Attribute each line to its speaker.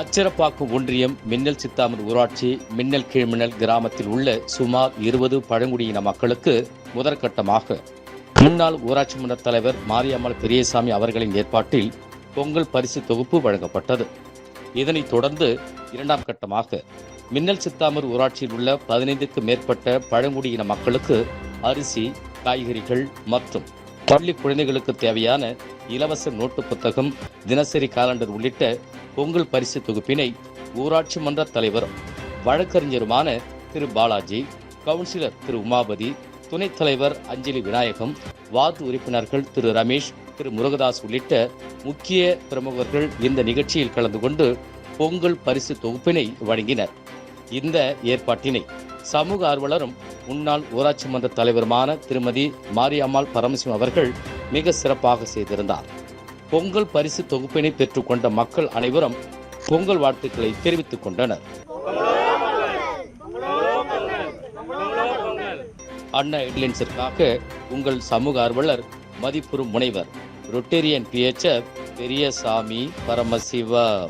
Speaker 1: Acharapakkam ஒன்றியம் மின்னல் சித்தாமூர் ஊராட்சி மின்னல் கீழ்மின்னல் கிராமத்தில் உள்ள சுமார் இருபது பழங்குடியின மக்களுக்கு முதற்கட்டமாக முன்னாள் ஊராட்சி மன்ற தலைவர் மாரியம்மாள் பெரியசாமி அவர்களின் ஏற்பாட்டில் பொங்கல் பரிசு தொகுப்பு வழங்கப்பட்டது. இதனைத் தொடர்ந்து இரண்டாம் கட்டமாக மின்னல் சித்தாமூர் ஊராட்சியில் உள்ள பதினைந்துக்கு மேற்பட்ட பழங்குடியின மக்களுக்கு அரிசி காய்கறிகள் மற்றும் பள்ளி குழந்தைகளுக்கு தேவையான இலவச நோட்டு புத்தகம் தினசரி காலண்டர் உள்ளிட்ட பொங்கல் பரிசு தொகுப்பினை ஊராட்சி மன்ற தலைவரும் வழக்கறிஞருமான திரு பாலாஜி கவுன்சிலர் திரு உமாபதி துணைத் தலைவர் அஞ்சலி விநாயகம் வார்டு உறுப்பினர்கள் திரு ரமேஷ் திரு முருகதாஸ் உள்ளிட்ட முக்கிய பிரமுகர்கள் இந்த நிகழ்ச்சியில் கலந்து கொண்டு பொங்கல் பரிசு தொகுப்பினை வழங்கினர். இந்த ஏற்பாட்டினை சமூக ஆர்வலரும் முன்னாள் ஊராட்சி மன்ற தலைவருமான திருமதி மாரியம்மாள் பரமசிவம் அவர்கள் மிக சிறப்பாக செய்திருந்தார். பொங்கல் பரிசு தொகுப்பினை பெற்றுக்கொண்ட மக்கள் அனைவரும் பொங்கல் வாழ்த்துக்களை தெரிவித்துக் கொண்டனர். அண்ணா ஹெட்லைன்ஸிற்காக உங்கள் சமூக ஆர்வலர் மதிப்புறும் முனைவர் ரொட்டேரியன் பிஹெச்எஃப் பெரியசாமி பரமசிவா